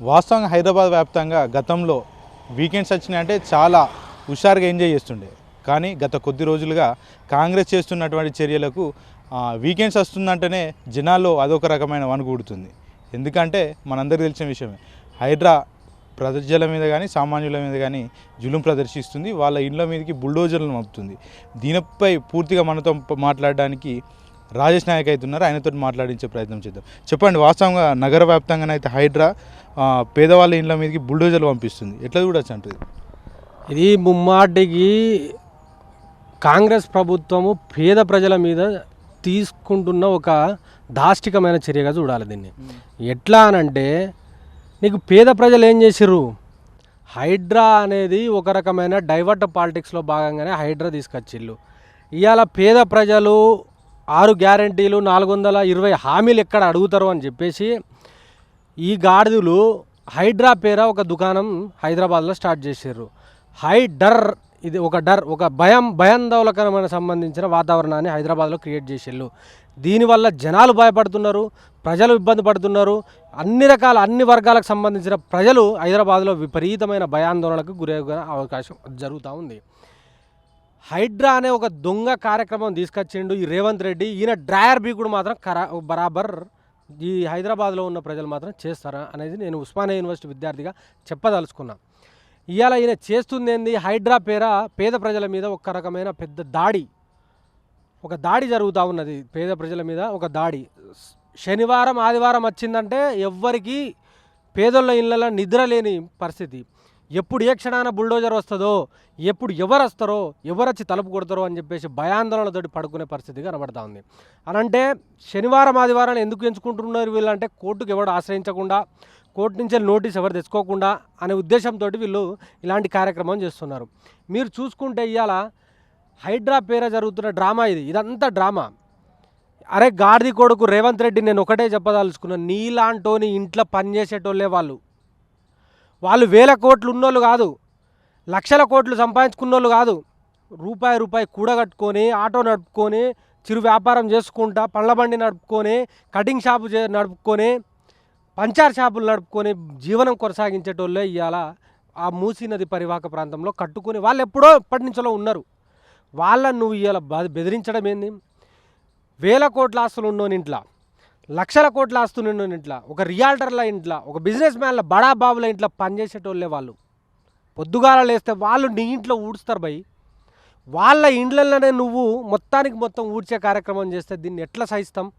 వాస్తవంగా హైదరాబాద్ వ్యాప్తంగా గతంలో వీకెండ్స్ వచ్చినాయంటే చాలా హుషారుగా ఎంజాయ్ చేస్తుండే. కానీ గత కొద్ది రోజులుగా కాంగ్రెస్ చేస్తున్నటువంటి చర్యలకు వీకెండ్స్ వస్తుందంటేనే జనాల్లో అదొక రకమైన వణుకుడుతుంది. ఎందుకంటే మనందరికీ తెలిసిన విషయమే హైడ్రా ప్రజల మీద కానీ సామాన్యుల మీద కానీ జులుం ప్రదర్శిస్తుంది. వాళ్ళ ఇండ్ల మీదకి బుల్డోజర్లను పంపుతుంది దీనిపై పూర్తిగా మనతో మాట్లాడడానికి రాజేష్ నాయక్ అయితే ఉన్నారు. ఆయనతో మాట్లాడించే ప్రయత్నం చేద్దాం. చెప్పండి వాస్తవంగా నగర వ్యాప్తంగానైతే హైడ్రా పేదవాళ్ళ ఇళ్ళ మీదకి బుల్డోజర్లు పంపిస్తుంది. ఎట్లా చూడొచ్చు అంటది ఇది? ముమ్మాటికి కాంగ్రెస్ ప్రభుత్వము పేద ప్రజల మీద తీసుకుంటున్న ఒక దాష్టికమైన చర్యగా చూడాలి దీన్ని. ఎట్లా అనంటే నీకు పేద ప్రజలు ఏం చేసిర్రు? హైడ్రా అనేది ఒక రకమైన డైవర్ట్ పాలిటిక్స్లో భాగంగానే హైడ్రా తీసుకొచ్చిళ్ళు. ఇవాళ పేద ప్రజలు ఆరు గ్యారంటీలు నాలుగు వందల ఇరవై హామీలు ఎక్కడ అడుగుతారు అని చెప్పేసి ఈ గాడిదలు హైడ్రా పేర ఒక దుకాణం హైదరాబాద్లో స్టార్ట్ చేశారు. హై డర్ ఇది ఒక డర్ ఒక భయం భయాందోళకరమైన సంబంధించిన వాతావరణాన్ని హైదరాబాద్లో క్రియేట్ చేసేళ్ళు దీనివల్ల జనాలు భయపడుతున్నారు ప్రజలు ఇబ్బంది పడుతున్నారు. అన్ని రకాల అన్ని వర్గాలకు సంబంధించిన ప్రజలు హైదరాబాద్లో విపరీతమైన భయాందోళనకు గురయ్యే అవకాశం జరుగుతూ ఉంది. హైడ్రా అనే ఒక దొంగ కార్యక్రమం తీసుకొచ్చిండు ఈ రేవంత్ రెడ్డి. ఈయన డ్రాయర్ బీకుడు మాత్రం కరా బరాబర్ ఈ హైదరాబాద్లో ఉన్న ప్రజలు మాత్రం చేస్తారా అనేది నేను ఉస్మానియా యూనివర్సిటీ విద్యార్థిగా చెప్పదలుచుకున్నా. ఇవాళ ఈయన చేస్తుంది ఏంది హైడ్రా పేర పేద ప్రజల మీద ఒక రకమైన పెద్ద దాడి. ఒక దాడి జరుగుతూ ఉన్నది పేద ప్రజల మీద ఒక దాడి. శనివారం ఆదివారం వచ్చిందంటే ఎవ్వరికీ పేదోళ్ళ ఇళ్ళలో నిద్ర లేని పరిస్థితి. ఎప్పుడు ఏ క్షణాన బుల్డోజర్ వస్తుందో ఎప్పుడు ఎవరు వస్తారో ఎవరు వచ్చి తలుపు కొడతారో అని చెప్పేసి భయాందోళనతోటి పడుకునే పరిస్థితి కనబడతా ఉంది. అనంటే శనివారం ఆదివారాన్ని ఎందుకు ఎంచుకుంటున్నారు వీళ్ళంటే కోర్టుకు ఎవరు ఆశ్రయించకుండా కోర్టు నుంచి నోటీస్ ఎవరు తెచ్చుకోకుండా అనే ఉద్దేశంతో వీళ్ళు ఇలాంటి కార్యక్రమం చేస్తున్నారు. మీరు చూసుకుంటే ఇవాళ హైడ్రా పేర జరుగుతున్న డ్రామా ఇది. ఇదంతా డ్రామా. అరే గాడిది కొడుకు రేవంత్ రెడ్డి నేను ఒకటే చెప్పదలుచుకున్నాను నీలాంటోని ఇంట్లో పనిచేసేటోళ్ళే వాళ్ళు. వాళ్ళు వేల కోట్లు ఉన్నోళ్ళు కాదు లక్షల కోట్లు సంపాదించుకున్నోళ్ళు కాదు. రూపాయి రూపాయి కూడగట్టుకొని ఆటో నడుపుకొని చిరు వ్యాపారం చేసుకుంటా పళ్ళ బండి నడుపుకొని కటింగ్ షాపు చే నడుపుకొని పంచార్ షాపులు నడుపుకొని జీవనం కొనసాగించేటోళ్ళే ఇవాళ ఆ మూసీ నది పరివాహక ప్రాంతంలో కట్టుకొని వాళ్ళు ఎప్పుడో ఎప్పటి నుంచో ఉన్నారు. వాళ్ళని నువ్వు ఇవాళ బ- బెదిరించడం ఏంది? వేల కోట్ల ఆస్తులు ఉన్నోని ఇంట్లో లక్షల కోట్ల ఆస్తున్న ఇంట్లో ఒక రియాల్టర్ల ఇంట్లో ఒక బిజినెస్ మ్యాన్ల బడా బాబుల ఇంట్లో పనిచేసేటోళ్ళే వాళ్ళు. పొద్దుగాల లేస్తే వాళ్ళు నీ ఇంట్లో ఊడుస్తారు భయ్. వాళ్ళ ఇండ్లలోనే నువ్వు మొత్తానికి మొత్తం ఊడ్చే కార్యక్రమం చేస్తే దీన్ని ఎట్లా సహిస్తాం?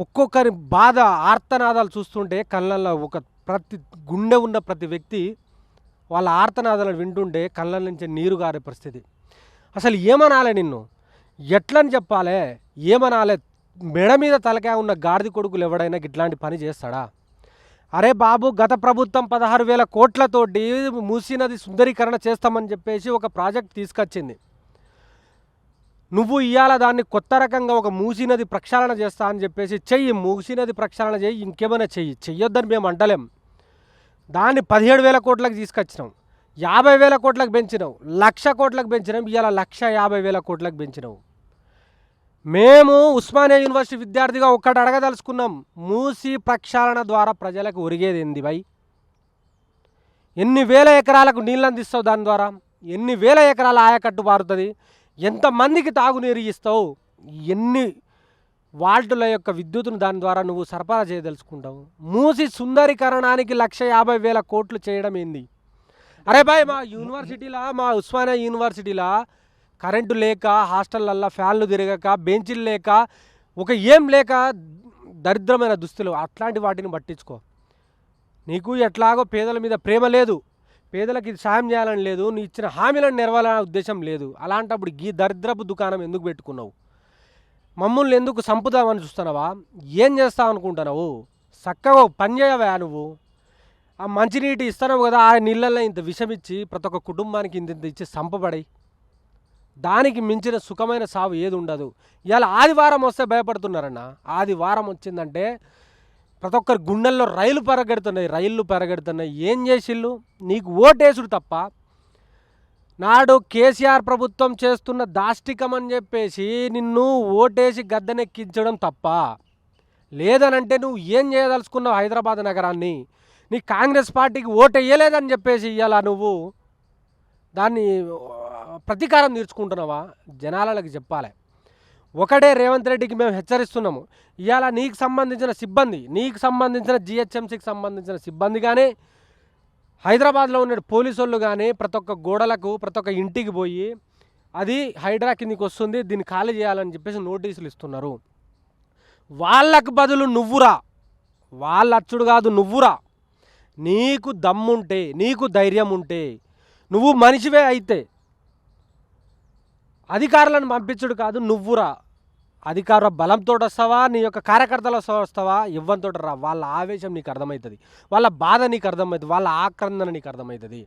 ఒక్కొక్కరి బాధ ఆర్తనాదాలు చూస్తుంటే కళ్ళల్లో ఒక ప్రతి గుండె ఉన్న ప్రతి వ్యక్తి వాళ్ళ ఆర్తనాదాలను వింటుంటే కళ్ళ నుంచి నీరు గారే పరిస్థితి. అసలు ఏమనాలే నిన్ను? ఎట్లని చెప్పాలే? ఏమనాలే? మెడ మీద తలకాయ ఉన్న గాడిద కొడుకులు ఎవడైనా ఇట్లాంటి పని చేస్తాడా? అరే బాబు గత ప్రభుత్వం పదహారు వేల కోట్లతోటి మూసినది సుందరీకరణ చేస్తామని చెప్పేసి ఒక ప్రాజెక్ట్ తీసుకొచ్చింది. నువ్వు ఇవాళ దాన్ని కొత్త రకంగా ఒక మూసినది ప్రక్షాళన చేస్తా అని చెప్పేసి చెయ్యి మూసినది ప్రక్షాళన చెయ్యి ఇంకేమైనా చెయ్యి. చెయ్యొద్దని మేము అంటలేం. దాన్ని పదిహేడు వేల కోట్లకు తీసుకొచ్చినాం. యాభై వేల కోట్లకు పెంచినావు లక్ష కోట్లకు పెంచినాం. ఇవాళ లక్ష యాభై వేల కోట్లకు పెంచినావు మేము ఉస్మానియా యూనివర్సిటీ విద్యార్థిగా ఒక్కటి అడగదలుచుకున్నాం. మూసి ప్రక్షాళన ద్వారా ప్రజలకు ఒరిగేది ఏంది భయ్ ఎన్ని వేల ఎకరాలకు నీళ్ళు అందిస్తావు దాని ద్వారా? ఎన్ని వేల ఎకరాల ఆయకట్టు పారుతుంది ఎంతమందికి తాగునీరు ఇస్తావు? ఎన్ని వాల్టుల యొక్క విద్యుత్తును దాని ద్వారా నువ్వు సరఫరా చేయదలుచుకుంటావు? మూసి సుందరీకరణానికి లక్ష యాభై వేల కోట్లు చేయడం ఏంది? అరే బాయ్ మా యూనివర్సిటీలా మా ఉస్మానియా యూనివర్సిటీలా కరెంటు లేక హాస్టళ్ళల్లో ఫ్యాన్లు తిరగక బెంచీలు లేక ఒక ఏం లేక దరిద్రమైన దుస్తులు. అట్లాంటి వాటిని పట్టించుకో. నీకు ఎట్లాగో పేదల మీద ప్రేమ లేదు. పేదలకు ఇది సాయం చేయాలని లేదు. నీ ఇచ్చిన హామీలను నెరవాలనే ఉద్దేశం లేదు. అలాంటప్పుడు ఈ దరిద్రపు దుకాణం ఎందుకు పెట్టుకున్నావు? మమ్మల్ని ఎందుకు సంపుదామని చూస్తున్నావా? ఏం చేస్తావు అనుకుంటున్నావు? చక్కగా పని చేయవా నువ్వు? ఆ మంచినీటి ఇస్తున్నావు కదా ఆ నీళ్ళల్లో ఇంత విషం ఇచ్చి ప్రతి ఒక్క కుటుంబానికి ఇంత ఇంత ఇచ్చి సంపబడాయి దానికి మించిన సుఖమైన సావు ఏది ఉండదు. ఇవాళ ఆదివారం వస్తే భయపడుతున్నారన్న. ఆదివారం వచ్చిందంటే ప్రతి ఒక్కరి గుండెల్లో రైలు పెరగెడుతున్నాయి రైళ్ళు పెరగెడుతున్నాయి. ఏం చేసిళ్ళు? నీకు ఓటేసుడు తప్ప. నాడు కేసీఆర్ ప్రభుత్వం చేస్తున్న దాష్టికం అని చెప్పేసి నిన్ను ఓటేసి గద్దెనెక్కించడం తప్ప. లేదనంటే నువ్వు ఏం చేయదలుచుకున్నావు హైదరాబాద్ నగరాన్ని? నీ కాంగ్రెస్ పార్టీకి ఓటు వేయలేదని చెప్పేసి ఇవాళ నువ్వు? దాన్ని ప్రతీకారం తీర్చుకుంటున్నావా? జనాలకు చెప్పాలి. ఒకడే రేవంత్ రెడ్డికి మేము హెచ్చరిస్తున్నాము. ఇవాళ నీకు సంబంధించిన సిబ్బంది నీకు సంబంధించిన జిహెచ్ఎంసీకి సంబంధించిన సిబ్బంది కానీ హైదరాబాద్లో ఉన్న పోలీసు వాళ్ళు కానీ ప్రతి ఒక్క గోడలకు ప్రతి ఒక్క ఇంటికి పోయి అది హైడ్రా కిందికి వస్తుంది దీన్ని ఖాళీ చేయాలని చెప్పేసి నోటీసులు ఇస్తున్నారు. వాళ్ళకు బదులు నువ్వురా. వాళ్ళ అచ్చుడు కాదు నువ్వురా. నీకు దమ్ముంటే నీకు ధైర్యం ఉంటే నువ్వు మనిషివే అయితే అధికారులను పంపించుడు కాదు నువ్వురా. అధికార బలంతో వస్తావా నీ యొక్క కార్యకర్తల వస్తావా? ఇవ్వంతో రా. వాళ్ళ ఆవేశం నీకు అర్థమవుతుంది. వాళ్ళ బాధ నీకు అర్థమవుతుంది. వాళ్ళ ఆక్రందన నీకు అర్థమవుతుంది.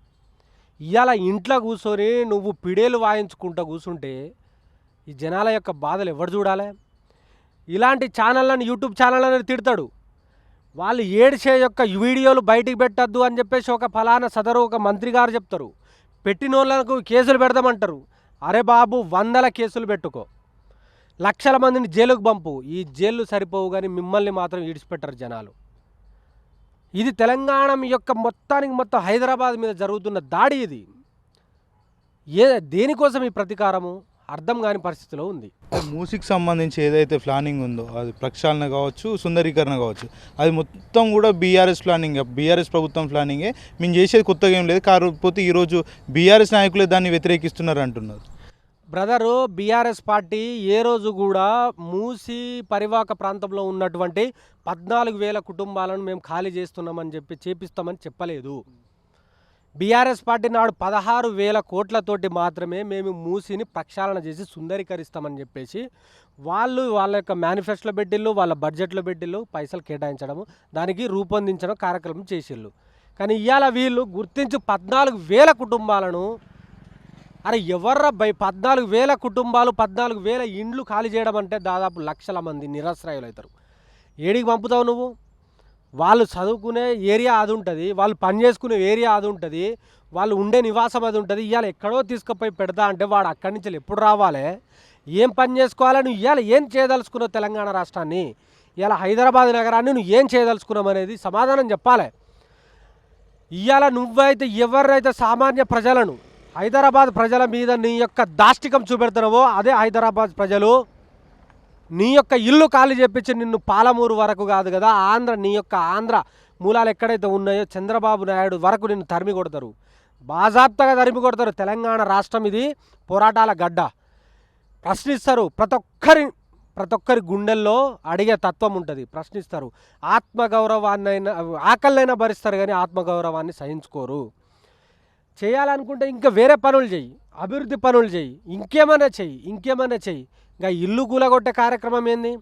ఇవాళ ఇంట్లో కూర్చొని నువ్వు పిడేలు వాయించుకుంటూ కూర్చుంటే ఈ జనాల యొక్క బాధలు ఎవరు చూడాలి? ఇలాంటి ఛానళ్ళని యూట్యూబ్ ఛానళ్ళని తిడతాడు. వాళ్ళు ఏడ్చే యొక్క వీడియోలు బయటికి పెట్టద్దు అని చెప్పేసి ఒక ఫలానా సదరు ఒక మంత్రి గారు చెప్తారు. పెట్టిన వాళ్ళకు కేసులు పెడదామంటారు. అరే బాబు వందల కేసులు పెట్టుకో. లక్షల మందిని జైలుకు పంపు. ఈ జైళ్ళు సరిపోవు కానీ మిమ్మల్ని మాత్రం ఈడిచిపెట్టరు జనాలు. ఇది తెలంగాణ యొక్క మొత్తానికి మొత్తం హైదరాబాద్ మీద జరుగుతున్న దాడి ఇది. ఏ దేనికోసం ఈ ప్రతీకారము? అర్థం కాని పరిస్థితిలో ఉంది. మూసికి సంబంధించి ఏదైతే ప్లానింగ్ ఉందో అది ప్రక్షాళన కావచ్చు సుందరీకరణ కావచ్చు అది మొత్తం కూడా బీఆర్ఎస్ ప్లానింగ్. బీఆర్ఎస్ ప్రభుత్వం ప్లానింగే. మేము చేసేది కొత్తగా ఏం లేదు. కాకపోతే ఈరోజు బీఆర్ఎస్ నాయకులే దాన్ని వ్యతిరేకిస్తున్నారు అంటున్నారు. బ్రదరు బీఆర్ఎస్ పార్టీ ఏ రోజు కూడా మూసి పరివాక ప్రాంతంలో ఉన్నటువంటి పద్నాలుగు వేల కుటుంబాలను మేము ఖాళీ చేస్తున్నామని చెప్పి చేపిస్తామని చెప్పలేదు. బీఆర్ఎస్ పార్టీ నాడు పదహారు వేల కోట్లతోటి మాత్రమే మేము మూసిని ప్రక్షాళన చేసి సుందరీకరిస్తామని చెప్పేసి వాళ్ళు వాళ్ళ యొక్క మేనిఫెస్టోలో పెట్టిళ్ళు వాళ్ళ బడ్జెట్లో పెట్టిళ్ళు పైసలు కేటాయించడము దానికి రూపొందించడం కార్యక్రమం చేసిళ్ళు. కానీ ఇవాళ వీళ్ళు గుర్తించి పద్నాలుగు వేల కుటుంబాలను అరే ఎవర్రా బై పద్నాలుగు వేల కుటుంబాలు పద్నాలుగు వేల ఇండ్లు ఖాళీ చేయడం అంటే దాదాపు లక్షల మంది నిరాశ్రయులు అవుతారు ఏడికి పంపుతావు నువ్వు? వాళ్ళు చదువుకునే ఏరియా అది ఉంటుంది వాళ్ళు పని చేసుకునే ఏరియా అది ఉంటుంది వాళ్ళు ఉండే నివాసం అది ఉంటుంది ఇవాళ ఎక్కడో తీసుకుపోయి పెడతా అంటే వాడు అక్కడి నుంచి ఎప్పుడు రావాలి? ఏం పని చేసుకోవాలని నువ్వు? ఇవాళ ఏం చేయదలుచుకున్నావు తెలంగాణ రాష్ట్రాన్ని? ఇవాళ హైదరాబాద్ నగరాన్ని నువ్వు ఏం చేయదలుచుకున్నావు అనేది సమాధానం చెప్పాలి. ఇవాళ నువ్వైతే ఎవరైతే సామాన్య ప్రజలను హైదరాబాద్ ప్రజల మీద నీ యొక్క దాష్టికం చూపెడుతున్నావో అదే హైదరాబాద్ ప్రజలు నీ యొక్క ఇల్లు ఖాళీ చెప్పించి నిన్ను పాలమూరు వరకు కాదు కదా ఆంధ్ర నీ యొక్క ఆంధ్ర మూలాలు ఎక్కడైతే ఉన్నాయో చంద్రబాబు నాయుడు వరకు నిన్ను తరిమి కొడతారు. బాజాప్తగా తరిమి కొడతారు తెలంగాణ రాష్ట్రం ఇది పోరాటాల గడ్డ. ప్రశ్నిస్తారు ప్రతి ఒక్కరి ప్రతి ఒక్కరి గుండెల్లో అడిగే తత్వం ఉంటుంది ప్రశ్నిస్తారు. ఆత్మగౌరవాన్నైనా ఆకలినైనా భరిస్తారు కానీ ఆత్మగౌరవాన్ని సహించుకోరు. చేయాలనుకుంటే ఇంకా వేరే పనులు చెయ్యి అభివృద్ధి పనులు చెయ్యి ఇంకేమైనా చెయ్యి ఇంకేమైనా చెయ్యి ఇంకా ఇల్లు కూలగొట్టే కార్యక్రమం ఏంది?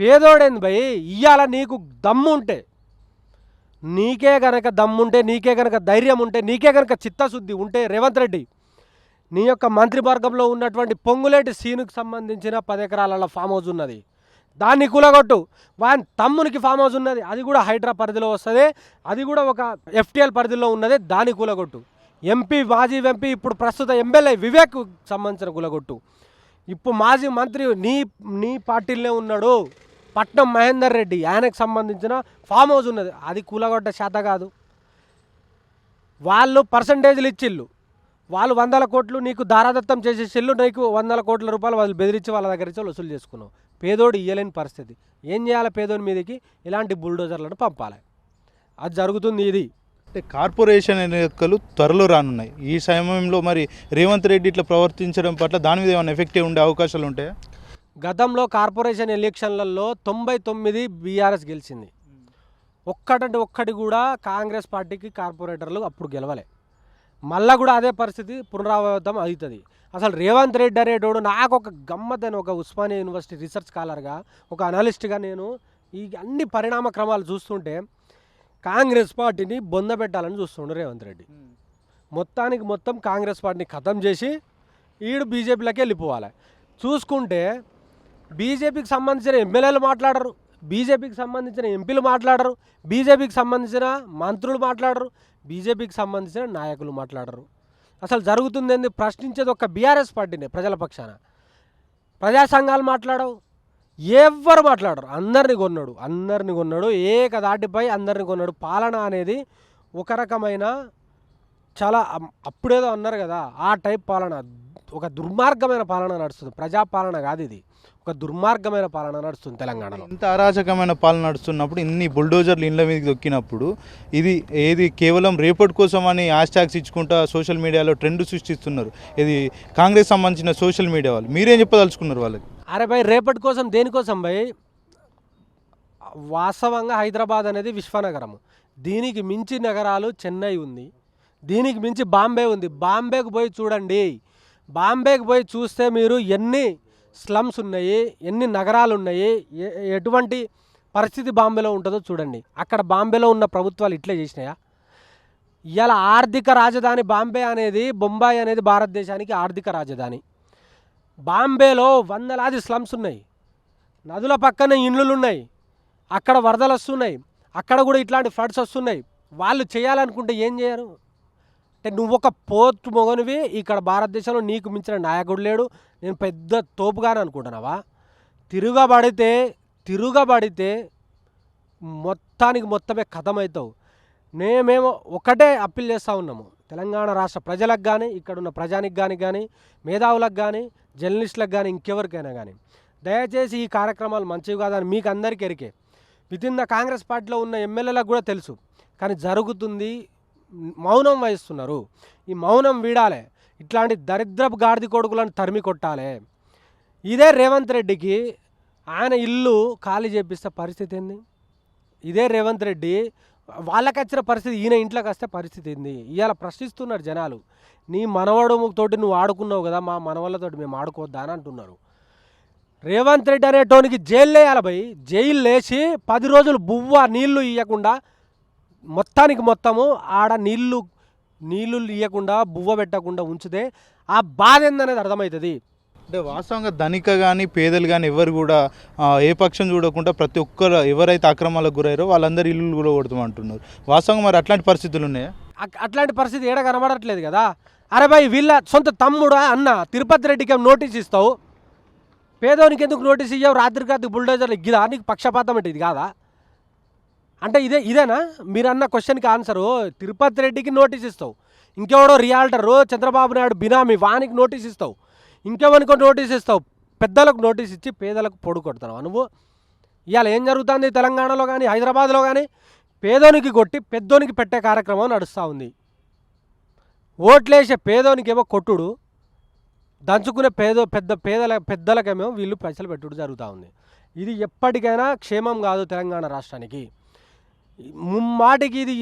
పేదోడేంది భయ్? ఇయ్యాల నీకు దమ్ము ఉంటే నీకే గనక దమ్ముంటే నీకే గనక ధైర్యం ఉంటే నీకే గనక చిత్తశుద్ధి ఉంటే రేవంత్ రెడ్డి నీ యొక్క మంత్రివర్గంలో ఉన్నటువంటి పొంగులేటి సీనుకు సంబంధించిన పది ఎకరాల ఫామ్ హౌస్ ఉన్నది. దాన్ని కూలగొట్టు. వాని తమ్మునికి ఫామ్ హౌస్ ఉన్నది. అది కూడా హైడ్రా పరిధిలో వస్తుంది. అది కూడా ఒక ఎఫ్టీఎల్ పరిధిలో ఉన్నది. దాన్ని కూలగొట్టు. ఎంపీ మాజీ ఎంపీ ఇప్పుడు ప్రస్తుత ఎమ్మెల్యే వివేక్ సంబంధించిన గులగొట్టు. ఇప్పుడు మాజీ మంత్రి నీ నీ పార్టీలోనే ఉన్నాడు. పట్నం మహేందర్ రెడ్డి ఆయనకు సంబంధించిన ఫామ్ హౌస్ ఉన్నది. అది కూలగొట్ట శాత కాదు. వాళ్ళు పర్సంటేజ్లు ఇచ్చిళ్ళు. వాళ్ళు వందల కోట్లు నీకు దారాదత్తం చేసేసిళ్ళు నీకు వందల కోట్ల రూపాయలు వాళ్ళు బెదిరించి వాళ్ళ దగ్గర నుంచి వసూలు చేసుకున్నావు. పేదోడు ఇయ్యలేని పరిస్థితి. ఏం చేయాలి పేదోడి మీదకి? ఇలాంటి బుల్డోజర్లను పంపాలి. అది జరుగుతుంది ఇది. అంటే కార్పొరేషన్ ఎన్నికలు త్వరలో రానున్నాయి. ఈ సమయంలో మరి రేవంత్ రెడ్డి ఇట్లా ప్రవర్తించడం పట్ల దాని మీద ఏమైనా ఎఫెక్టివ్ ఉండే అవకాశాలు ఉంటాయా? గతంలో కార్పొరేషన్ ఎలక్షన్లలో తొంభై తొమ్మిది బీఆర్ఎస్ గెలిచింది. ఒక్కటంటే ఒక్కటి కూడా కాంగ్రెస్ పార్టీకి కార్పొరేటర్లు అప్పుడు గెలవలే. మళ్ళా కూడా అదే పరిస్థితి పునరావృతం అవుతుంది. అసలు రేవంత్ రెడ్డి అనేటోడు నాకు ఒక గమ్మత్ ఒక ఉస్మానియా యూనివర్సిటీ రీసెర్చ్ స్కాలర్గా ఒక అనలిస్ట్గా నేను ఈ అన్ని పరిణామ క్రమాలు చూస్తుంటే కాంగ్రెస్ పార్టీని బొందబెట్టాలని చూస్తుండు రేవంత్ రెడ్డి. మొత్తానికి మొత్తం కాంగ్రెస్ పార్టీని ఖతం చేసి ఈడు బీజేపీలోకి వెళ్ళిపోవాలి. చూసుకుంటే బీజేపీకి సంబంధించిన ఎమ్మెల్యేలు మాట్లాడరు బీజేపీకి సంబంధించిన ఎంపీలు మాట్లాడరు బీజేపీకి సంబంధించిన మంత్రులు మాట్లాడరు బీజేపీకి సంబంధించిన నాయకులు మాట్లాడరు. అసలు జరుగుతుంది ఏంది ప్రశ్నించేది ఒక బీఆర్ఎస్ పార్టీనే ప్రజల పక్షాన. ప్రజా సంఘాలు మాట్లాడవు ఎవ్వరు మాట్లాడరు. అందరిని కొన్నాడు. అందరిని కొన్నాడు. ఏక దాటిపై అందరిని కొన్నాడు. పాలన అనేది ఒక రకమైన చాలా అప్పుడేదో అన్నారు కదా ఆ టైప్ పాలన. ఒక దుర్మార్గమైన పాలన నడుస్తుంది. ప్రజాపాలన కాదు ఇది. ఒక దుర్మార్గమైన పాలన నడుస్తుంది తెలంగాణలో. ఇంత అరాచకమైన పాలన నడుస్తున్నప్పుడు ఇన్ని బుల్డోజర్లు ఇండ్ల మీదకి దొక్కినప్పుడు ఇది ఏది కేవలం రేపటి కోసం అని హ్యాష్ ట్యాగ్స్ ఇచ్చుకుంటా సోషల్ మీడియాలో ట్రెండ్ సృష్టిస్తున్నారు. ఇది కాంగ్రెస్ సంబంధించిన సోషల్ మీడియా వాళ్ళు. మీరేం చెప్పదలుచుకున్నారు వాళ్ళకి? అరే భయ్ రేపటి కోసం దేనికోసం భయ్? వాస్తవంగా హైదరాబాద్ అనేది విశ్వనగరం దీనికి మించి నగరాలు చెన్నై ఉంది. దీనికి మించి బాంబే ఉంది. బాంబేకి పోయి చూడండి. బాంబేకి పోయి చూస్తే మీరు ఎన్ని స్లమ్స్ ఉన్నాయి ఎన్ని నగరాలు ఉన్నాయి ఎటువంటి పరిస్థితి బాంబేలో ఉంటుందో చూడండి. అక్కడ బాంబేలో ఉన్న ప్రభుత్వాలు ఇట్లే చేసినాయా? ఇలా ఆర్థిక రాజధాని బాంబే అనేది బొంబాయి అనేది భారతదేశానికి ఆర్థిక రాజధాని. బాంబేలో వందలాది స్లమ్స్ ఉన్నాయి. నదుల పక్కన ఇండ్లు ఉన్నాయి అక్కడ వరదలు వస్తున్నాయి. అక్కడ కూడా ఇట్లాంటి ఫ్లడ్స్ వస్తున్నాయి. వాళ్ళు చేయాలనుకుంటే ఏం చేయరు? అంటే నువ్వు ఒక పోర్ట్ మొగనివి ఇక్కడ భారతదేశంలో నీకు మించిన నాయకుడు లేడు. నేను పెద్ద తోపుగానే అనుకుంటున్నావా? తిరుగబడితే తిరుగబడితే మొత్తానికి మొత్తమే కథమవుతావు. మేమేమో ఒకటే అప్పీల్ చేస్తూ ఉన్నాము. తెలంగాణ రాష్ట్ర ప్రజలకు కానీ ఇక్కడున్న ప్రజానికి కానీ కానీ మేధావులకు కానీ జర్నలిస్టులకు కానీ ఇంకెవరికైనా కానీ దయచేసి ఈ కార్యక్రమాలు మంచివి కాదని మీకు అందరికీ ఎరికే. విత్ ఇన్ ద కాంగ్రెస్ పార్టీలో ఉన్న ఎమ్మెల్యేలకు కూడా తెలుసు. కానీ జరుగుతుంది మౌనం వహిస్తున్నారు. ఈ మౌనం వీడాలి. ఇట్లాంటి దరిద్రపు గాడిది కొడుకులను తరిమి కొట్టాలి. ఇదే రేవంత్ రెడ్డికి ఆయన ఇల్లు ఖాళీ చేపిస్తే పరిస్థితి ఏంది? ఇదే రేవంత్ రెడ్డి వాళ్ళకి వచ్చిన పరిస్థితి ఈయన ఇంట్లోకి వస్తే పరిస్థితి ఏంది? ఇవాళ ప్రశ్నిస్తున్నారు జనాలు. నీ మనవడు తోటి నువ్వు ఆడుకున్నావు కదా మా మనవళ్ళతోటి మేము ఆడుకోవద్దా అని అంటున్నారు. రేవంత్ రెడ్డి అనేటోనికి జైలు వేయాలి భయ్ జైలు లేచి పది రోజులు బువ్వ నీళ్ళు ఇవ్వకుండా మొత్తానికి మొత్తము ఆడ నీళ్ళు నీళ్ళు ఇవ్వకుండా బువ్వ పెట్టకుండా ఉంచితే ఆ బాధ ఏందనేది అర్థమవుతుంది. అంటే వాస్తవంగా ధనిక కానీ పేదలు కానీ ఎవరు కూడా ఏ పక్షం చూడకుండా ప్రతి ఒక్కరు ఎవరైతే అక్రమాలకు గురయ్యారో వాళ్ళందరూ ఇల్లు కూడా కొడతామంటున్నారు వాస్తవంగా మరి అట్లాంటి పరిస్థితులు ఉన్నాయా? అట్లాంటి పరిస్థితి ఏడ కనబడట్లేదు కదా? అరే భాయ్ వీళ్ళ సొంత తమ్ముడా అన్న తిరుపతి రెడ్డికి నోటీస్ ఇస్తావు? పేదవానికి ఎందుకు నోటీస్ ఇవ్వవు రాత్రి రాత్రి బుల్డోజర్లు ఇగ్గిదా? నీకు పక్షపాతం అంటే ఇది కాదా? అంటే ఇదే ఇదేనా? మీరు అన్న క్వశ్చన్కి ఆన్సరు తిరుపతి రెడ్డికి నోటీస్ ఇస్తావు. ఇంకెవడో రియాల్టరు చంద్రబాబు నాయుడు బినామీ వానికి నోటీస్ ఇస్తావు. ఇంకేమనుకో నోటీస్ ఇస్తావు? పెద్దలకు నోటీస్ ఇచ్చి పేదలకు పొడు కొడుతున్నావు నువ్వు ఇవాళ ఏం జరుగుతుంది తెలంగాణలో కానీ హైదరాబాద్లో కానీ పేదోనికి కొట్టి పెద్దోనికి పెట్టే కార్యక్రమం నడుస్తూ ఉంది. ఓట్లేసే పేదోనికేమో కొట్టుడు. దంచుకునే పేదో పెద్ద పేదల పెద్దలకేమో వీళ్ళు పైసలు పెట్టుడు జరుగుతూ ఉంది. ఇది ఎప్పటికైనా క్షేమం కాదు తెలంగాణ రాష్ట్రానికి. ముమ్మాటికి ఇది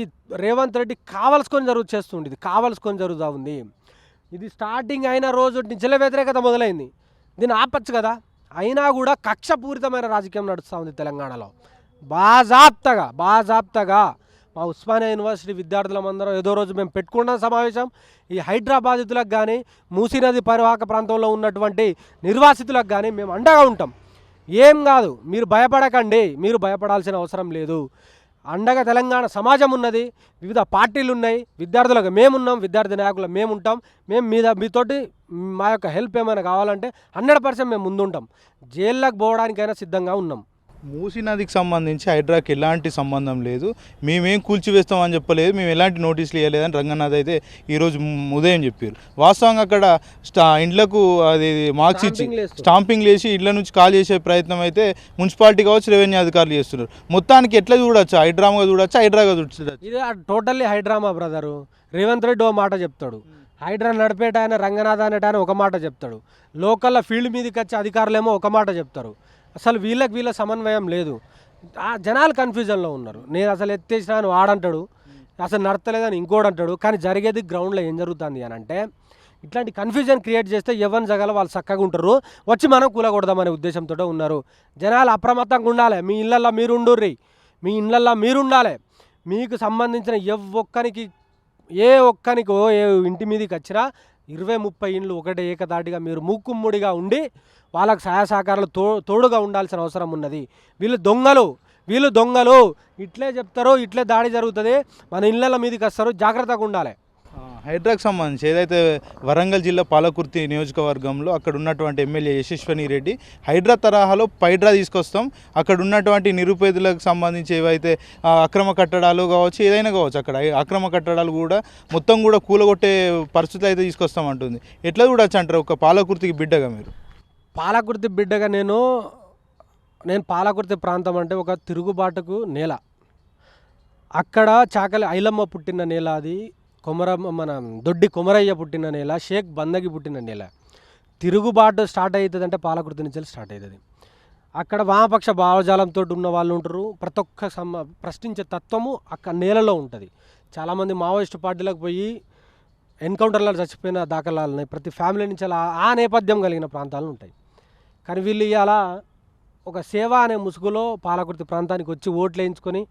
రేవంత్ రెడ్డి కావలసుకొని జరుగు చేస్తుండే. ఇది కావలసుకొని జరుగుతూ ఉంది. ఇది స్టార్టింగ్ అయిన రోజు నిజల వ్యతిరేకత మొదలైంది. దీన్ని ఆపచ్చు కదా? అయినా కూడా కక్షపూరితమైన రాజకీయం నడుస్తూ ఉంది తెలంగాణలో. బాజాప్తగా బాజాప్తగా మా ఉస్మానియా యూనివర్సిటీ విద్యార్థులం అందరం ఏదో రోజు మేము పెట్టుకున్న సమావేశం. ఈ హైదరాబాదితులకు కానీ మూసీ నది పరివాహక ప్రాంతంలో ఉన్నటువంటి నిర్వాసితులకు కానీ మేము అండగా ఉంటాం. ఏం కాదు మీరు భయపడకండి మీరు భయపడాల్సిన అవసరం లేదు. అండగా తెలంగాణ సమాజం ఉన్నది వివిధ పార్టీలు ఉన్నాయి విద్యార్థులకు మేమున్నాం విద్యార్థి నాయకులు మేము ఉంటాం మేము మీద మీతోటి మా యొక్క హెల్ప్ ఏమైనా కావాలంటే హండ్రెడ్ పర్సెంట్ మేము ముందుంటాం. జైల్లోకి పోవడానికైనా సిద్ధంగా ఉన్నాం. మూసీ నదికి సంబంధించి హైడ్రాకి ఎలాంటి సంబంధం లేదు. మేమేం కూల్చివేస్తామని చెప్పలేదు. మేము ఎలాంటి నోటీసులు ఇవ్వలేదని రంగనాథ్ అయితే ఈరోజు ఉదయం చెప్పారు. వాస్తవంగా అక్కడ స్టా ఇండ్లకు అది మార్క్స్ ఇచ్చి స్టాంపింగ్ లేచి ఇళ్ళ నుంచి కాల్ చేసే ప్రయత్నం అయితే మున్సిపాలిటీ కావచ్చు రెవెన్యూ అధికారులు చేస్తున్నారు. మొత్తానికి ఎట్లా చూడొచ్చు? హైడ్రామాగా చూడొచ్చు? హైడ్రాగా చూడొచ్చు? ఇది totally high drama brother. Revanth Reddy ఓ మాట చెప్తాడు. హైడ్రా నడిపేట ఆయన రంగనాథ్ అనేట ఆయన ఒక మాట చెప్తాడు. లోకల్లో ఫీల్డ్ మీదకి వచ్చే అధికారులేమో ఒక మాట చెప్తారు. అసలు వీళ్ళకి వీళ్ళ సమన్వయం లేదు. ఆ జనాలు కన్ఫ్యూజన్లో ఉన్నారు. నేను అసలు ఎత్తేసినా అని వాడంటాడు. అసలు నడతలేదని ఇంకోటి అంటాడు కానీ జరిగేది గ్రౌండ్లో ఏం జరుగుతుంది అని అంటే ఇట్లాంటి కన్ఫ్యూజన్ క్రియేట్ చేస్తే ఎవరిని జగల వాళ్ళు చక్కగా ఉంటారు. వచ్చి మనం కూలగొడదామనే ఉద్దేశంతో ఉన్నారు. జనాలు అప్రమత్తంగా ఉండాలి. మీ ఇళ్ళల్లో మీరు ఉండుర్రి మీ ఇళ్ళల్లో మీరు ఉండాలి మీకు సంబంధించిన ఎవ్వొక్కనికి ఏ ఒక్కనికో ఏ ఇంటి మీదకి వచ్చినా ఇరవై ముప్పై ఇండ్లు ఒకటే ఏకదాటిగా మీరు మూకుమ్ముడిగా ఉండి వాళ్ళకు సహాయ సహకారాలు తో తోడుగా ఉండాల్సిన అవసరం ఉన్నది. వీళ్ళు దొంగలు వీళ్ళు దొంగలు. ఇట్లే చెప్తారు ఇట్లే దాడి జరుగుతుంది. మన ఇళ్ళ మీదకి వస్తారు. జాగ్రత్తగా ఉండాలి. హైడ్రాకి సంబంధించి ఏదైతే వరంగల్ జిల్లా పాలకుర్తి నియోజకవర్గంలో అక్కడ ఉన్నటువంటి ఎమ్మెల్యే యశస్వని రెడ్డి హైడ్రా తరహాలో పైడ్రా తీసుకొస్తాం. అక్కడ ఉన్నటువంటి నిరుపేదలకు సంబంధించి ఏవైతే అక్రమ కట్టడాలు కావచ్చు ఏదైనా కావచ్చు అక్కడ. అక్రమ కట్టడాలు కూడా మొత్తం కూడా కూలగొట్టే పరిస్థితి అయితే తీసుకొస్తాం అంటుంది. ఎట్లా చూడొచ్చు అంటారు? ఒక పాలకుర్తికి బిడ్డగా మీరు? పాలకుర్తి బిడ్డగా నేను నేను పాలకుర్తి ప్రాంతం అంటే ఒక తిరుగుబాటుకు నేల. అక్కడ చాకలి ఐలమ్మ పుట్టిన నేల అది. కొమర మన దొడ్డి కొమరయ్య పుట్టిన నేల షేక్ బందగి పుట్టిన నేల. తిరుగుబాటు స్టార్ట్ అవుతుంది అంటే పాలకుర్తి నుంచి స్టార్ట్ అవుతుంది అక్కడ వామపక్ష భావజాలంతో ఉన్న వాళ్ళు ఉంటారు. ప్రతి ఒక్క సమ ప్రశ్నించే తత్వము అక్కడ నేలలో ఉంటుంది. చాలామంది మావోయిస్ట్ పార్టీలకు పోయి ఎన్కౌంటర్లో చచ్చిపోయిన దాఖలాలు ఉన్నాయి ప్రతి ఫ్యామిలీ నుంచి అలా ఆ నేపథ్యం కలిగిన ప్రాంతాలు ఉంటాయి. కానీ వీళ్ళు ఇవాళ ఒక సేవ అనే ముసుగులో పాలకుర్తి ప్రాంతానికి వచ్చి ఓట్లు వేయించుకొని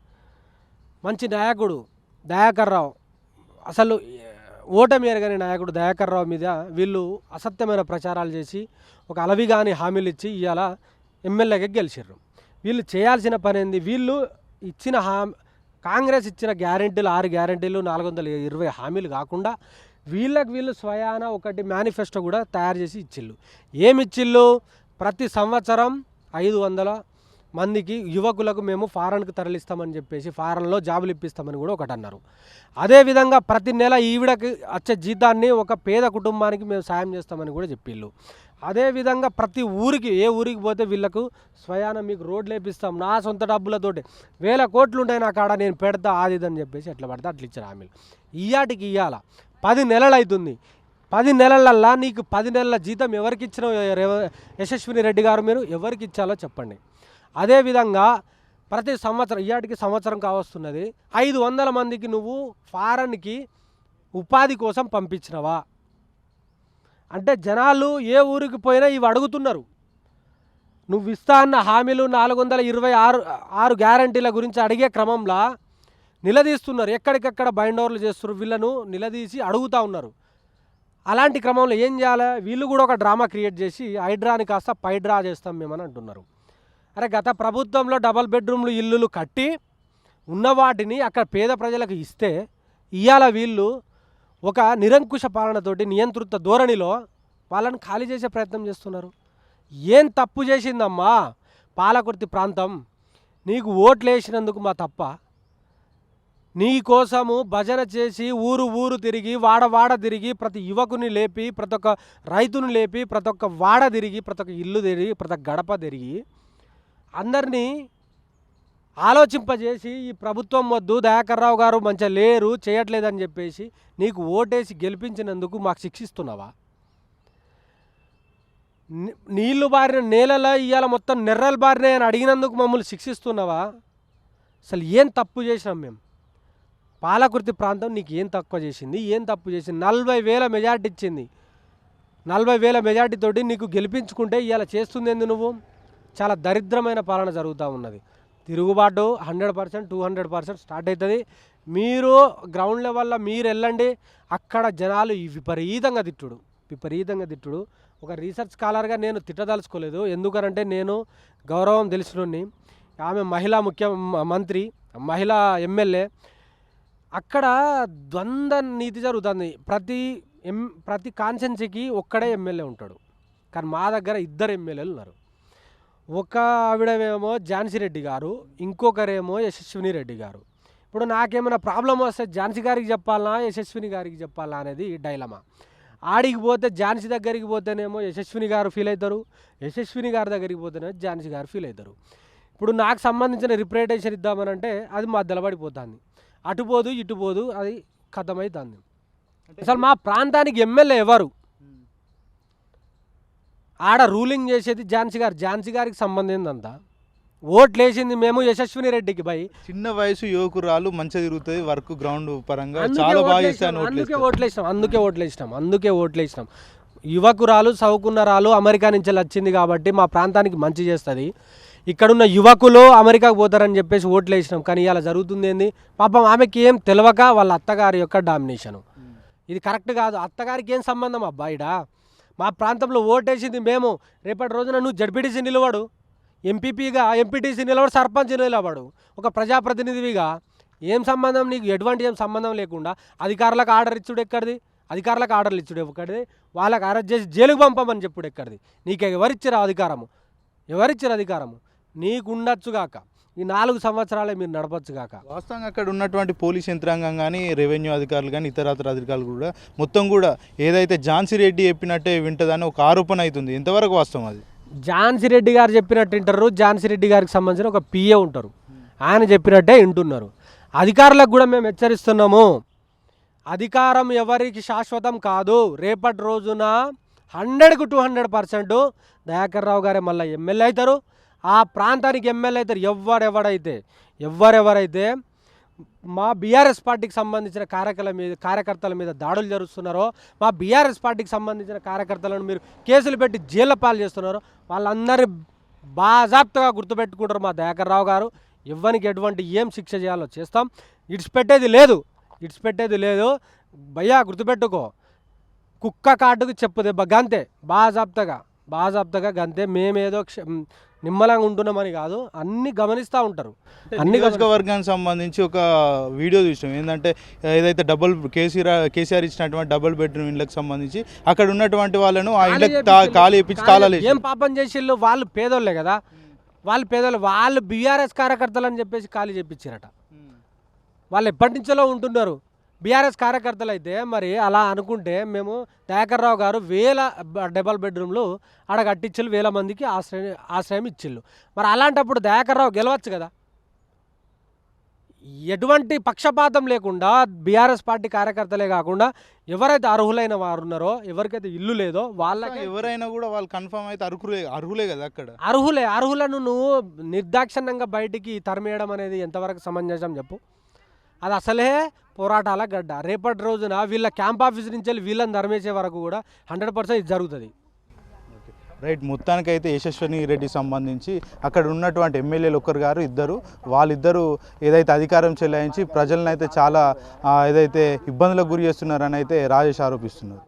మంచి నాయకుడు దయాకర్ రావు అసలు ఓటమి ఎరగని నాయకుడు దయాకర్ రావు మీద వీళ్ళు అసత్యమైన ప్రచారాలు చేసి ఒక అలవిగాని హామీలు ఇచ్చి ఇవాళ ఎమ్మెల్యేగా గెలిచారు వీళ్ళు చేయాల్సిన పని ఏంది? వీళ్ళు ఇచ్చిన హామీ కాంగ్రెస్ ఇచ్చిన గ్యారెంటీలు ఆరు గ్యారెంటీలు నాలుగు వందల ఇరవై హామీలు కాకుండా వీళ్ళకి వీళ్ళు స్వయాన ఒకటి మేనిఫెస్టో కూడా తయారు చేసి ఇచ్చిళ్ళు. ఏమి ఇచ్చిళ్ళు? ప్రతి సంవత్సరం ఐదు వందల మందికి యువకులకు మేము ఫారెన్కి తరలిస్తామని చెప్పేసి ఫారెన్లో జాబులు ఇప్పిస్తామని కూడా ఒకటి అన్నారు అదేవిధంగా ప్రతి నెల ఈవిడకి వచ్చే జీతాన్ని ఒక పేద కుటుంబానికి మేము సాయం చేస్తామని కూడా చెప్పిళ్ళు. అదేవిధంగా ప్రతి ఊరికి ఏ ఊరికి పోతే వీళ్ళకు స్వయాన మీకు రోడ్లు వేపిస్తాం నా సొంత డబ్బులతోటి. వేల కోట్లు ఉంటాయి నా కాడ నేను పెడతా అది ఇది అని చెప్పేసి ఎట్లా పడితే అట్లా ఇచ్చారు హామీలు. ఇయ్యాటికి ఇయ్యాల. పది నెలలు అవుతుంది పది నెలలల్లా నీకు పది నెలల జీతం ఎవరికి ఇచ్చిన యశస్విని రెడ్డి గారు మీరు ఎవరికి ఇచ్చాలో చెప్పండి. అదేవిధంగా ప్రతి సంవత్సరం ఇయాటికి సంవత్సరం కావస్తున్నది ఐదు వందల మందికి నువ్వు ఫారెన్కి ఉపాధి కోసం పంపించినవా? అంటే జనాలు ఏ ఊరికి పోయినా ఇవి అడుగుతున్నారు. నువ్వు ఇస్తా అన్న హామీలు నాలుగు వందల ఇరవై ఆరు ఆరు గ్యారంటీల గురించి అడిగే క్రమంలో నిలదీస్తున్నారు. ఎక్కడికెక్కడ బైండోర్లు చేస్తున్నారు. వీళ్ళను నిలదీసి అడుగుతూ ఉన్నారు. అలాంటి క్రమంలో ఏం చేయాలి? వీళ్ళు కూడా ఒక డ్రామా క్రియేట్ చేసి హైడ్రాని కాస్త పైడ్రా చేస్తాం మేమని అంటున్నారు. అరే గత ప్రభుత్వంలో డబల్ బెడ్రూమ్లు ఇల్లులు కట్టి ఉన్న వాటిని అక్కడ పేద ప్రజలకు ఇస్తే ఇవాళ వీళ్ళు ఒక నిరంకుశ పాలనతోటి నియంత్రిత ధోరణిలో వాళ్ళని ఖాళీ చేసే ప్రయత్నం చేస్తున్నారు. ఏం తప్పు చేసిందమ్మా పాలకుర్తి ప్రాంతం? నీకు ఓట్లు వేసినందుకు మా తప్ప. నీ కోసము భజన చేసి ఊరు ఊరు తిరిగి వాడ వాడ తిరిగి ప్రతి యువకుని లేపి ప్రతి ఒక్క రైతుని లేపి ప్రతి ఒక్క వాడ తిరిగి ప్రతి ఒక్క ఇల్లు తిరిగి ప్రతి ఒక్క గడప తిరిగి అందరినీ ఆలోచింపజేసి ఈ ప్రభుత్వం వద్దు దయాకర్రావు గారు మంచిగా లేరు చేయట్లేదని చెప్పేసి నీకు ఓటేసి గెలిపించినందుకు మాకు శిక్షిస్తున్నావా? నీళ్ళు బారిన నేలలో ఇవాళ మొత్తం నెర్రలు బారినాయి అని అడిగినందుకు మమ్మల్ని శిక్షిస్తున్నావా? అసలు ఏం తప్పు చేసినాం మేము పాలకుర్తి ప్రాంతం నీకు ఏం తక్కువ చేసింది? ఏం తప్పు చేసింది? నలభై వేల మెజార్టీ ఇచ్చింది. నలభై వేల మెజార్టీ తోటి నీకు గెలిపించుకుంటే ఇవాళ చేస్తుంది ఏంది నువ్వు? చాలా దరిద్రమైన పాలన జరుగుతూ ఉన్నది. తిరుగుబాటు hundred percent two hundred percent start అవుతుంది మీరు గ్రౌండ్ లెవెల్లో మీరు వెళ్ళండి అక్కడ జనాలు విపరీతంగా తిట్టుడు. విపరీతంగా తిట్టుడు. ఒక రీసెర్చ్ స్కాలర్గా నేను తిట్టదలుచుకోలేదు. ఎందుకనంటే నేను గౌరవం తెలిసినోడిని ఆమె మహిళా ముఖ్య మ- మంత్రి మహిళా ఎమ్మెల్యే. అక్కడ ద్వంద్వ నీతి జరుగుతుంది. ప్రతి ఎం ప్రతి కాన్సెన్సీకి ఒక్కడే ఎమ్మెల్యే ఉంటాడు. కానీ మా దగ్గర ఇద్దరు ఎమ్మెల్యేలు ఉన్నారు. ఒక ఆవిడేమో ఝాన్సీ రెడ్డి గారు ఇంకొకరేమో యశస్విని రెడ్డి గారు. ఇప్పుడు నాకేమైనా ప్రాబ్లం వస్తే ఝాన్సీ గారికి చెప్పాలా యశస్విని గారికి చెప్పాలా అనేది డైలమా. ఆడికి పోతే ఝాన్సీ దగ్గరికి పోతేనేమో యశస్విని గారు ఫీల్ అవుతారు యశస్విని గారి దగ్గరికి పోతేనే ఝాన్సీ గారు ఫీల్ అవుతారు. ఇప్పుడు నాకు సంబంధించిన రిప్రజెంటేషన్ ఇద్దామనంటే అది మధ్యలో పడిపోతుంది. అటు పోదు ఇటు పోదు అది కథమవుతుంది అసలు మా ప్రాంతానికి ఎమ్మెల్యే ఎవరు? ఆడ రూలింగ్ చేసేది ఝాన్సీ గారు. ఝాన్సీ గారికి సంబంధం ఏందంతా ఓట్లు వేసింది మేము యశస్విని రెడ్డికి భయ్ చిన్న వయసు యువకురాలు మంచిగా తిరుగుతుంది వర్క్ గ్రౌండ్ పరంగా చాలా బాగా చేస్తాను అందుకే ఓట్లు వేసినాం అందుకే ఓట్లు వేసినాం అందుకే ఓట్లు వేసినాం యువకురాలు చదువుకున్న రాలు అమెరికా నుంచి వచ్చింది కాబట్టి మా ప్రాంతానికి మంచి చేస్తుంది. ఇక్కడున్న యువకులు అమెరికాకు పోతారని చెప్పేసి ఓట్లు వేసినాం కానీ ఇలా జరుగుతుంది ఏంది? పాపం ఆమెకి ఏం తెలియక వాళ్ళ అత్తగారి యొక్క డామినేషను. ఇది కరెక్ట్ కాదు. అత్తగారికి ఏం సంబంధం అబ్బాయిడా మా ప్రాంతంలో ఓటేసింది మేము. రేపటి రోజున నువ్వు జడ్పీటీసీ నిలబడు. ఎంపీపీగా ఎంపీటీసీ నిలబడు సర్పంచ్ నిలబడు. ఒక ప్రజాప్రతినిధివిగా ఏం సంబంధం నీకు? ఎటువంటి ఏం సంబంధం లేకుండా అధికారులకు ఆర్డర్ ఇచ్చుడు ఎక్కడిది? అధికారులకు ఆర్డర్లు ఇచ్చుడు ఎక్కడిది? వాళ్ళకి అరెస్ట్ చేసి జైలుకు పంపమని చెప్పుడు ఎక్కడిది? నీకు ఎవరిచ్చారు అధికారము? ఎవరిచ్చారు అధికారము? నీకుండొచ్చుగాక ఈ నాలుగు సంవత్సరాలే మీరు నడపచ్చుగాక వాస్తవంగా అక్కడ ఉన్నటువంటి పోలీస్ యంత్రాంగం కానీ రెవెన్యూ అధికారులు కానీ ఇతరత్ర అధికారులు కూడా మొత్తం కూడా ఏదైతే ఝాన్సీ రెడ్డి చెప్పినట్టే వింటదని ఒక ఆరోపణ అవుతుంది ఎంతవరకు వాస్తవం అది. ఝాన్సీ రెడ్డి గారు చెప్పినట్టు వింటారు. ఝాన్సీ రెడ్డి గారికి సంబంధించిన ఒక పిఏ ఉంటారు. ఆయన చెప్పినట్టే వింటున్నారు. అధికారులకు కూడా మేము హెచ్చరిస్తున్నాము. అధికారం ఎవరికి శాశ్వతం కాదు. రేపటి రోజున హండ్రెడ్కు two hundred percent Dayakar Rao గారే మళ్ళీ ఎమ్మెల్యే అవుతారు. ఆ ప్రాంతానికి ఎమ్మెల్యే అవుతారు ఎవరెవరైతే ఎవరెవరైతే మా బీఆర్ఎస్ పార్టీకి సంబంధించిన కార్యకర్తల మీద కార్యకర్తల మీద దాడులు జరుగుతున్నారో మా బీఆర్ఎస్ పార్టీకి సంబంధించిన కార్యకర్తలను మీరు కేసులు పెట్టి జైళ్ళ పాలు చేస్తున్నారో వాళ్ళందరి బాజాప్తగా గుర్తుపెట్టుకుంటారు మా దయాకర్ రావు గారు. ఇవ్వనికి ఎటువంటి ఏం శిక్ష చేయాలో చేస్తాం. ఇడిచిపెట్టేది లేదు ఇడిచిపెట్టేది లేదు. భయ్యా గుర్తుపెట్టుకో. కుక్క కాటుకు చెప్పు దెబ్బ గంతే. బాజాప్తగా బాజాప్తగా గంతే. మేమేదో క్ష- నిమ్మలంగా ఉంటున్నామని కాదు అన్ని గమనిస్తూ ఉంటారు. అన్ని నియోజకవర్గానికి సంబంధించి ఒక వీడియో చూసాం ఏంటంటే ఏదైతే డబుల్ కేసీఆర్ కేసీఆర్ ఇచ్చినటువంటి డబుల్ బెడ్రూమ్ ఇళ్ళకి సంబంధించి అక్కడ ఉన్నటువంటి వాళ్ళను ఆ తా- ఖాళీ ఇప్పించి తాళాలు ఏం పాపం చేసిళ్ళు వాళ్ళు పేదోళ్ళే కదా. వాళ్ళు పేదోళ్ళు. వాళ్ళు బీఆర్ఎస్ కార్యకర్తలు అని చెప్పేసి ఖాళీ చెప్పించారట వాళ్ళు ఎప్పటి నుంచో ఉంటున్నారు? బీఆర్ఎస్ కార్యకర్తలు అయితే మరి అలా అనుకుంటే మేము దయాకర్ రావు గారు వేల డబల్ బెడ్రూమ్లు ఆడ కట్టించిళ్ళు వేల మందికి ఆశ్రయం ఆశ్రయం ఇచ్చిళ్ళు. మరి అలాంటప్పుడు దయాకర్ రావు గెలవచ్చు కదా? ఎటువంటి పక్షపాతం లేకుండా బీఆర్ఎస్ పార్టీ కార్యకర్తలే కాకుండా ఎవరైతే అర్హులైన వారు ఉన్నారో ఎవరికైతే ఇల్లు లేదో వాళ్ళకి ఎవరైనా కూడా వాళ్ళు కన్ఫర్మ్ అయితే అర్హులే అర్హులే కదా అక్కడ? అర్హులే అర్హులను నువ్వు నిర్దాక్షిణ్యంగా బయటికి తరిమేయడం అనేది ఎంతవరకు సమంజసం చెప్పు? అది అసలే పోరాటాల గడ్డ. రేపటి రోజున వీళ్ళ క్యాంప్ ఆఫీస్ నుంచి వెళ్ళి వీళ్ళని ధర్మేసే వరకు కూడా హండ్రెడ్ పర్సెంట్ ఇది జరుగుతుంది. రైట్ మొత్తానికైతే యశస్విని రెడ్డి సంబంధించి అక్కడ ఉన్నటువంటి ఎమ్మెల్యేలు ఒకరు గారు ఇద్దరు. వాళ్ళిద్దరూ ఏదైతే అధికారం చెలాయించి ప్రజలను అయితే చాలా ఏదైతే ఇబ్బందులకు గురి చేస్తున్నారని అయితే రాజేష్ ఆరోపిస్తున్నారు.